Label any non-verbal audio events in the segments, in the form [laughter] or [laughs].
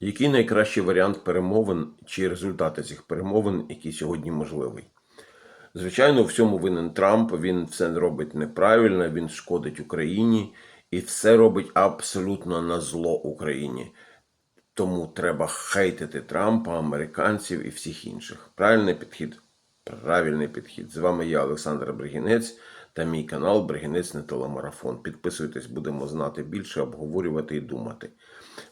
Який найкращий варіант перемовин чи результати цих перемовин, які сьогодні можливий? Звичайно, у всьому винен Трамп. Він все робить неправильно, він шкодить Україні і все робить абсолютно на зло Україні. Тому треба хейтити Трампа, американців і всіх інших. Правильний підхід? Правильний підхід. З вами я, Олександр Бригінець, та мій канал Бригінець не телемарафон. Підписуйтесь, будемо знати більше, обговорювати і думати.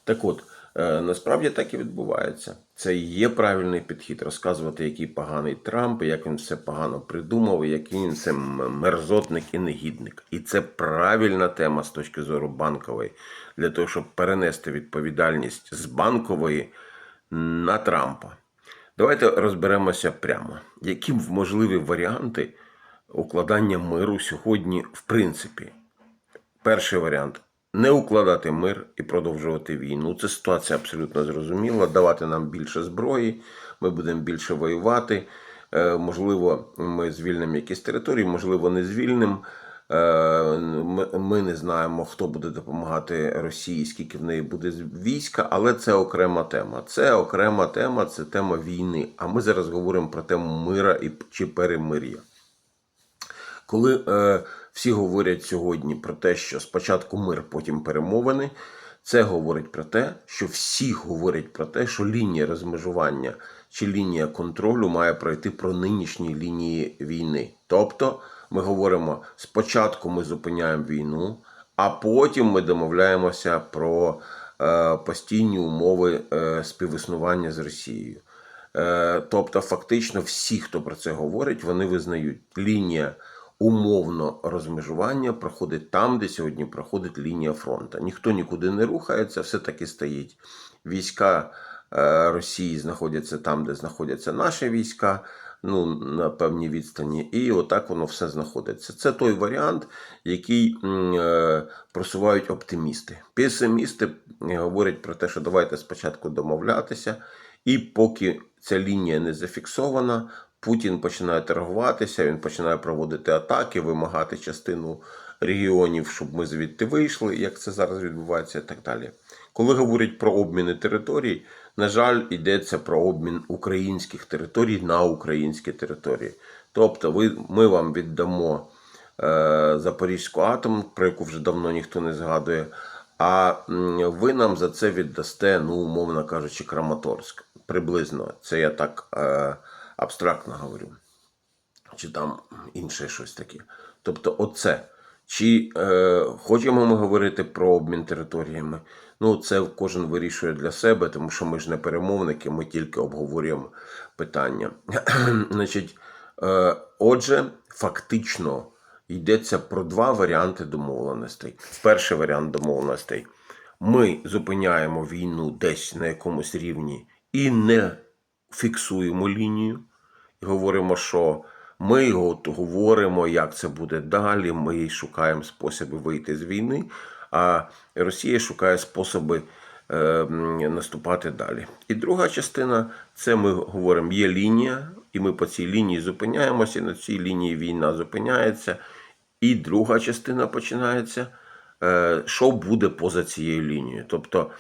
Так от, насправді так і відбувається. Це є правильний підхід розказувати, який поганий Трамп, як він все погано придумав, який він це мерзотник і негідник. І це правильна тема з точки зору банкової, для того, щоб перенести відповідальність з банкової на Трампа. Давайте розберемося прямо, які можливі варіанти укладання миру сьогодні в принципі. Перший варіант не укладати мир і продовжувати війну. Це ситуація абсолютно зрозуміла. Давати нам більше зброї, ми будемо більше воювати. Е, Можливо, ми звільнимо якісь території, можливо, не звільнимо. Е, Ми не знаємо, хто буде допомагати Росії, скільки в неї буде війська, але це окрема тема. Це окрема тема, це тема війни. А ми зараз говоримо про тему мира і чи перемир'я. Коли е, всі говорять сьогодні про те, що спочатку мир, потім перемовини, це говорить про те, що всі говорять про те, що лінія розмежування чи лінія контролю має пройти про нинішні лінії війни. Тобто ми говоримо, спочатку ми зупиняємо війну, а потім ми домовляємося про е, постійні умови е, співіснування з Росією. Е, Тобто, фактично, всі, хто про це говорить, вони визнають лінія умовно розмежування проходить там, де сьогодні проходить лінія фронту. Ніхто нікуди не рухається, все таки стоїть. Війська е, Росії знаходяться там, де знаходяться наші війська. Ну, на певній відстані, і отак воно все знаходиться. Це той варіант, який е, просувають оптимісти. Песимісти е, говорять про те, що давайте спочатку домовлятися, і поки ця лінія не зафіксована, Путін починає торгуватися, він починає проводити атаки, вимагати частину регіонів, щоб ми звідти вийшли, як це зараз відбувається, і так далі. Коли говорять про обміни територій, на жаль, йдеться про обмін українських територій на українські території. Тобто, ви, ми вам віддамо е, Запорізьку атом, про яку вже давно ніхто не згадує. А ви нам за це віддасте, ну, умовно кажучи, Краматорськ. Приблизно. Це я так е, абстрактно говорю. Чи там інше щось таке. Тобто, оце. Чи е, хочемо ми говорити про обмін територіями? Ну, це кожен вирішує для себе, тому що ми ж не перемовники, ми тільки обговорюємо питання. [clears throat] Значить, е, отже, фактично йдеться про два варіанти домовленостей. Перший варіант домовленостей. Ми зупиняємо війну десь на якомусь рівні і не фіксуємо лінію. І говоримо, що ми говоримо, як це буде далі. Ми шукаємо способи вийти з війни, а Росія шукає способи е, наступати далі. І друга частина це ми говоримо, є лінія, і ми по цій лінії зупиняємося. і На цій лінії війна зупиняється. І друга частина починається. е, Що буде поза цією лінією? Тобто,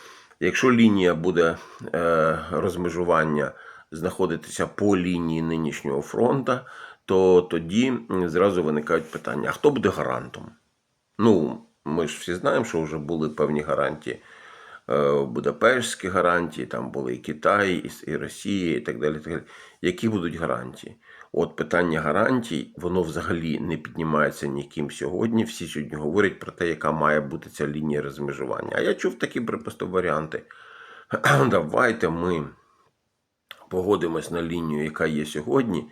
якщо лінія буде е, розмежування знаходитися по лінії нинішнього фронту, то тоді зразу виникають питання: а хто буде гарантом? Ну, ми ж всі знаємо, що вже були певні гарантії. е, Будапештські гарантії, там були і Китай, і, Росія, і так далі. Так далі. Які будуть гарантії? От питання гарантій, воно взагалі не піднімається ніким сьогодні. Всі сьогодні говорять про те, яка має бути ця лінія розмежування. А я чув такі припусто варіанти. [clears throat] Давайте ми погодимось на лінію, яка є сьогодні,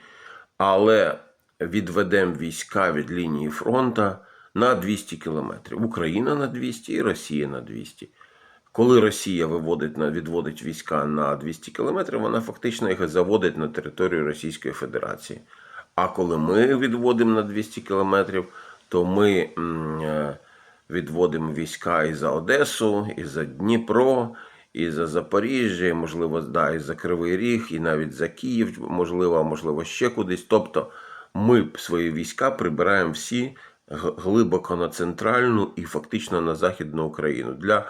але відведемо війська від лінії фронту на 200 кілометрів. Україна на 200 і Росія на 200. Коли Росія виводить відводить війська на 200 кілометрів, вона фактично їх заводить на територію Російської Федерації. А коли ми відводимо на 200 кілометрів, то ми е, відводимо війська і за Одесу, і за Дніпро, і за Запоріжжя, і, можливо, да, і за Кривий Ріг, і навіть за Київ, можливо, можливо, ще кудись. Тобто ми свої війська прибираємо всі глибоко на центральну і фактично на Західну Україну для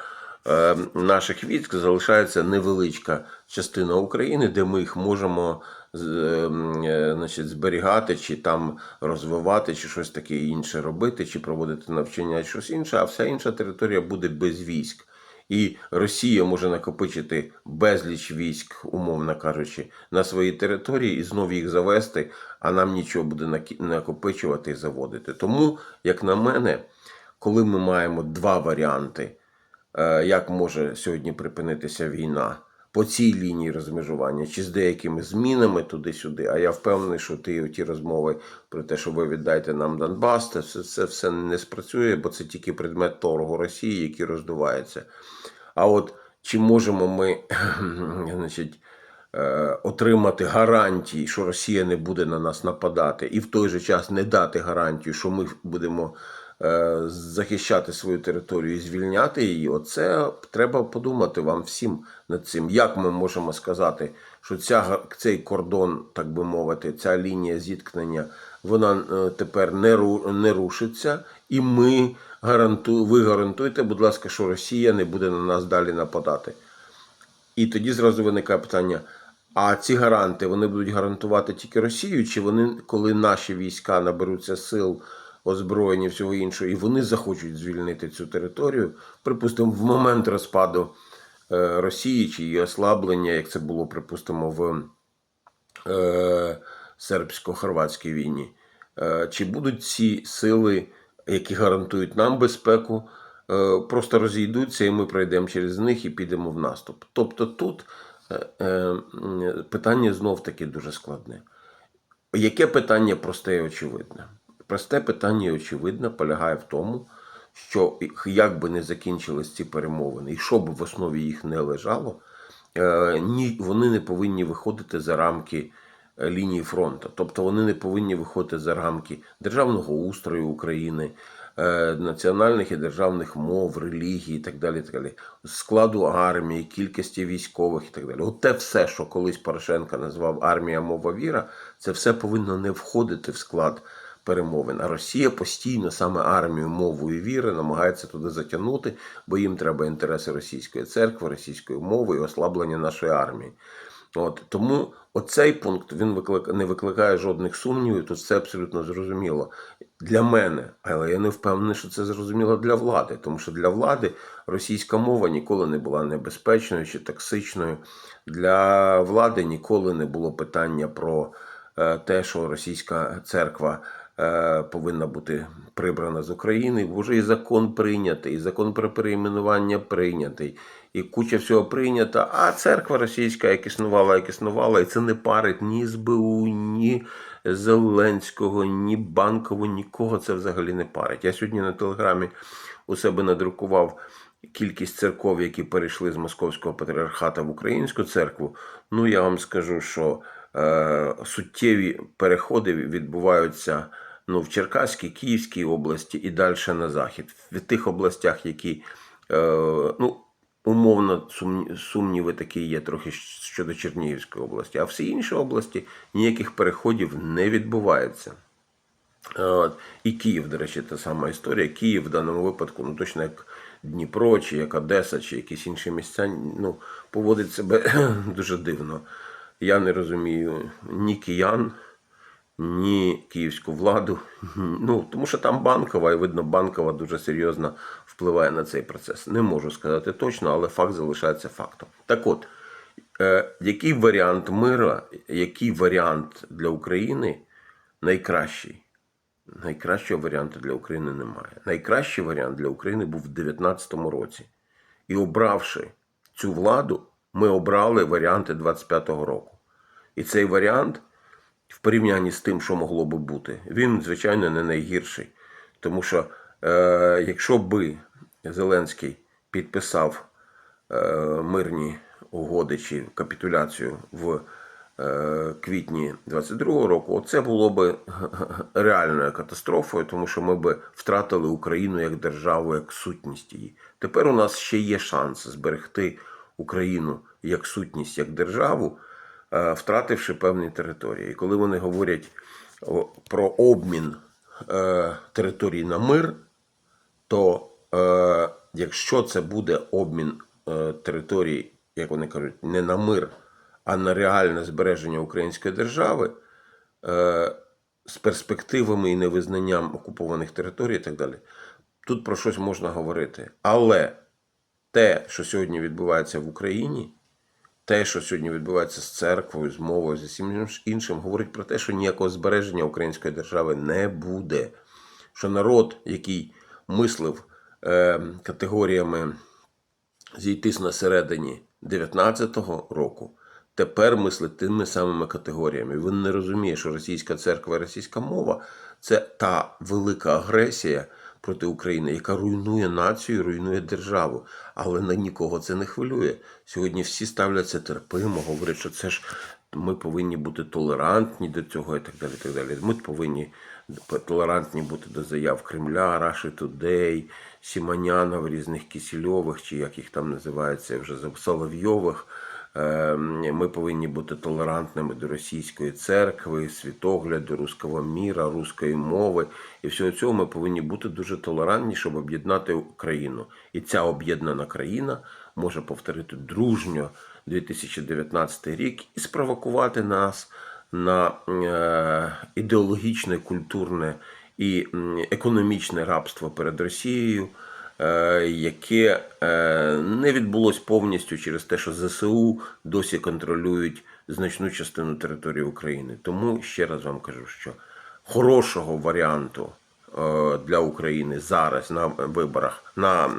е, наших військ залишається невеличка частина України, де ми їх можемо з- е, м, е, значить, зберігати, чи там розвивати, чи щось таке інше робити, чи проводити навчання, чи щось інше, а вся інша територія буде без військ. І Росія може накопичити безліч військ, умовно кажучи, на своїй території і знову їх завести, а нам нічого буде накопичувати і заводити. Тому, як на мене, коли ми маємо два варіанти, е, як може сьогодні припинитися війна по цій лінії розмежування, чи з деякими змінами туди-сюди. А я впевнений, що ті, ті розмови про те, що ви віддайте нам Донбас, це, це, все не спрацює, бо це тільки предмет торгу Росії, який роздувається. А от чи можемо ми [clears throat] значить, е, отримати гарантії, що Росія не буде на нас нападати, і в той же час не дати гарантію, що ми будемо захищати свою територію і звільняти її, оце треба подумати вам всім над цим. Як ми можемо сказати, що ця, цей кордон, так би мовити, ця лінія зіткнення, вона е, тепер не, ру, не рушиться, і ми гаранту, ви гарантуєте, будь ласка, що Росія не буде на нас далі нападати. І тоді зразу виникає питання: а ці гаранти вони будуть гарантувати тільки Росію, чи вони, коли наші війська наберуться сил, озброєння всього іншого, і вони захочуть звільнити цю територію, припустимо, в момент розпаду е, Росії чи її ослаблення, як це було, припустимо, в е, сербсько-хорватській війні. Е, Чи будуть ці сили, які гарантують нам безпеку, просто розійдуться, і ми пройдемо через них і підемо в наступ. Тобто тут питання знов таки дуже складне. Яке питання просте і очевидне? Просте питання і очевидне полягає в тому, що як би не закінчились ці перемовини, і що б в основі їх не лежало, е, ні, вони не повинні виходити за рамки е, лінії фронту. Тобто вони не повинні виходити за рамки державного устрою України, е, національних і державних мов, релігій і так далі. Так далі. Складу армії, кількості військових і так далі. От те все, що колись Порошенко назвав армія мова віра, це все повинно не входити в склад перемовин. А Росія постійно саме армію мовою віри намагається туди затягнути, бо їм треба інтереси російської церкви, російської мови і ослаблення нашої армії. От тому оцей пункт він виклик... не викликає жодних сумнівів. Тут це абсолютно зрозуміло для мене, але я не впевнений, що це зрозуміло для влади, тому що для влади російська мова ніколи не була небезпечною чи токсичною. Для влади ніколи не було питання про е, те, що російська церква повинна бути прибрана з України. Вже і закон прийнятий, і закон про перейменування прийнятий, і куча всього прийнята. А церква російська, як існувала, як існувала, і це не парить ні СБУ, ні Зеленського, ні банкову, нікого це взагалі не парить. Я сьогодні на телеграмі у себе надрукував кількість церков, які перейшли з московського патріархата в українську церкву. Ну я вам скажу, що е, суттєві переходи відбуваються ну, в Черкаській, Київській області і далі на захід. В тих областях, які е, ну, умовно сумніви такі є трохи щодо Чернігівської області, а всі інші області ніяких переходів не відбувається. От. І Київ, до речі, та сама історія. Київ в даному випадку, ну точно як Дніпро, чи як Одеса, чи якісь інші місця, ну, поводить себе [clears throat] дуже дивно. Я не розумію ні киян, ні київську владу. [laughs] Ну, тому що там банкова, і видно, банкова дуже серйозно впливає на цей процес. Не можу сказати точно, але факт залишається фактом. Так от, е, який варіант мира, який варіант для України найкращий? Найкращого варіанту для України немає. Найкращий варіант для України був в 2019 році. І обравши цю владу, ми обрали варіанти 25-го року. І цей варіант, в порівнянні з тим, що могло би бути, він, звичайно, не найгірший. Тому що е, якщо би Зеленський підписав е, мирні угоди чи капітуляцію в е, квітні 22-го року, це було би реальною катастрофою, тому що ми би втратили Україну як державу, як сутність її. Тепер у нас ще є шанс зберегти Україну як сутність, як державу, втративши певні території. І коли вони говорять про обмін е, територій на мир, то е, якщо це буде обмін е, територій, як вони кажуть, не на мир, а на реальне збереження української держави, е, з перспективами і невизнанням окупованих територій і так далі, тут про щось можна говорити. Але те, що сьогодні відбувається в Україні, те, що сьогодні відбувається з церквою, з мовою, з усім іншим, говорить про те, що ніякого збереження української держави не буде. Що народ, який мислив е, категоріями зійтись на середині 19-го року, тепер мислить тими самими категоріями. Він не розуміє, що російська церква і російська мова це та велика агресія проти України, яка руйнує націю, руйнує державу. Але на нікого це не хвилює. Сьогодні всі ставляться терпимо, говорять, що це ж ми повинні бути толерантні до цього і так далі. І так далі. Ми повинні толерантні бути до заяв Кремля, Раші Тудей, Сімонянов, різних Кісільових, чи як їх там називається, вже Соловйових. Е, Ми повинні бути толерантними до російської церкви, світогляду, руського міра, руської мови. І всього цього ми повинні бути дуже толерантні, щоб об'єднати Україну. І ця об'єднана країна може повторити дружньо 2019 рік і спровокувати нас на е, ідеологічне, культурне і економічне рабство перед Росією, яке е, не відбулось повністю через те, що ЗСУ досі контролюють значну частину території України. Тому ще раз вам кажу, що хорошого варіанту е, для України зараз на виборах, на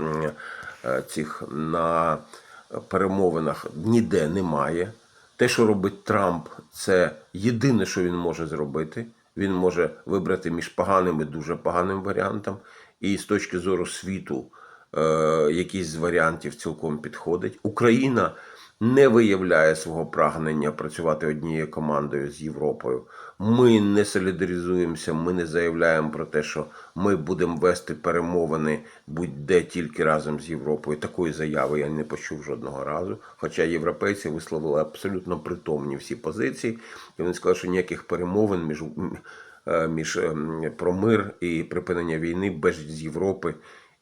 е, цих на перемовинах ніде немає. Те, що робить Трамп, це єдине, що він може зробити. Він може вибрати між поганим і дуже поганим варіантом. І з точки зору світу, е, якийсь з варіантів цілком підходить. Україна не виявляє свого прагнення працювати однією командою з Європою. Ми не солідаризуємося, ми не заявляємо про те, що ми будемо вести перемовини будь-де тільки разом з Європою. Такої заяви я не почув жодного разу. Хоча європейці висловили абсолютно притомні всі позиції, і вони сказали, що ніяких перемовин між. Е, Між ем, про мир і припинення війни без Європи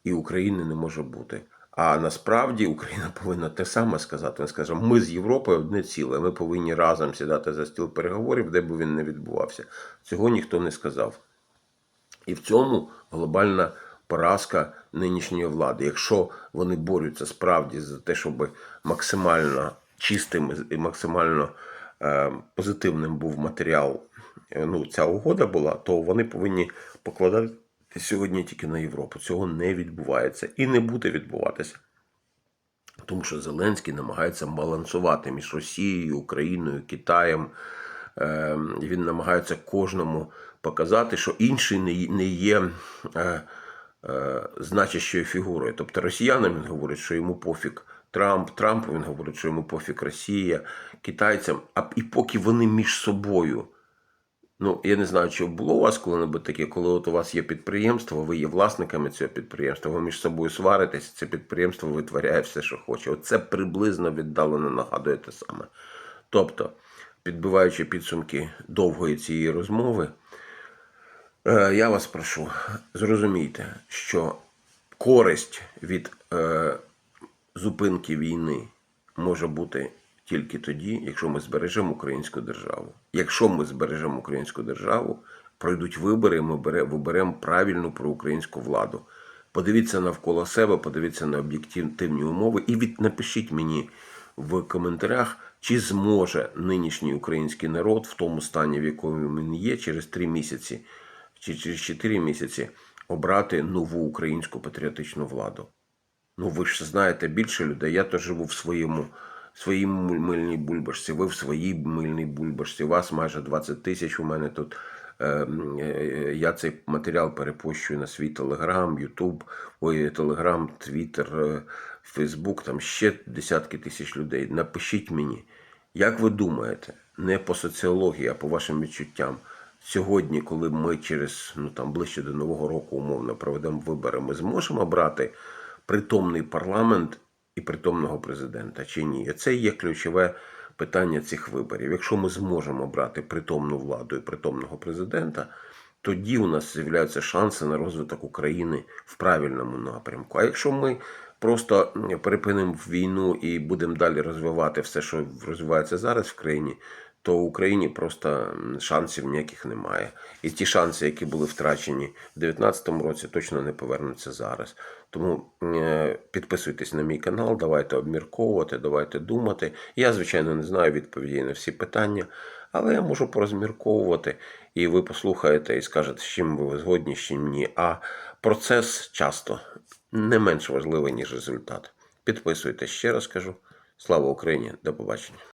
і України не може бути. А насправді Україна [laughs] повинна те саме сказати. Вона скаже, ми з Європою одне ціле. Ми повинні разом сідати за стіл переговорів, де б він не відбувався. Цього ніхто не сказав. І в цьому глобальна поразка нинішньої влади. Якщо вони борються справді за те, щоб максимально чистим і максимально е, позитивним був матеріал, ну, ця угода була, то вони повинні покладати сьогодні тільки на Європу. Цього не відбувається і не буде відбуватися. Тому що Зеленський намагається балансувати між Росією, Україною, Китаєм. Е, Він намагається кожному показати, що інший не є- е, е, значущою фігурою. Тобто росіянам він говорить, що йому пофіг Трамп, Трампу він говорить, що йому пофіг Росія, китайцям. А і поки вони між собою. Ну, я не знаю, чи було у вас коли-небудь таке, коли от у вас є підприємство, ви є власниками цього підприємства, ви між собою сваритесь, це підприємство витворяє все, що хоче. Оце приблизно віддалено нагадує те саме. Тобто, підбиваючи підсумки довгої цієї розмови, е, я вас прошу, зрозумійте, що користь від е, зупинки війни може бути тільки тоді, якщо ми збережемо українську державу. Якщо ми збережемо українську державу, пройдуть вибори, ми виберемо правильну проукраїнську владу. Подивіться навколо себе, подивіться на об'єктивні умови і від, напишіть мені в коментарях, чи зможе нинішній український народ в тому стані, в якому він є, через три місяці чи через чотири місяці обрати нову українську патріотичну владу. Ну, ви ж знаєте більше людей. Я то живу в своєму своїй мильній бульбашці, ви в своїй мильній бульбашці. Вас майже 20 тисяч. У мене тут. Е, е, Я цей матеріал перепощую на свій Телеграм, Ютуб, ой, Телеграм, Твіттер, е, Фейсбук, там ще десятки тисяч людей. Напишіть мені, як ви думаєте, не по соціології, а по вашим відчуттям, сьогодні, коли ми через ну там ближче до Нового року умовно проведемо вибори, ми зможемо брати притомний парламент і притомного президента чи ні? Це є ключове питання цих виборів. Якщо ми зможемо брати притомну владу і притомного президента, тоді у нас з'являються шанси на розвиток України в правильному напрямку. А якщо ми просто припинимо війну і будемо далі розвивати все, що розвивається зараз в країні, то в Україні просто шансів ніяких немає. І ті шанси, які були втрачені в 2019 році, точно не повернуться зараз. Тому е, підписуйтесь на мій канал, давайте обмірковувати, давайте думати. Я, звичайно, не знаю відповідей на всі питання, але я можу порозмірковувати, і ви послухаєте і скажете, з чим ви згодні, з чим ні. А процес часто не менш важливий, ніж результат. Підписуйтесь ще раз кажу. Слава Україні! До побачення!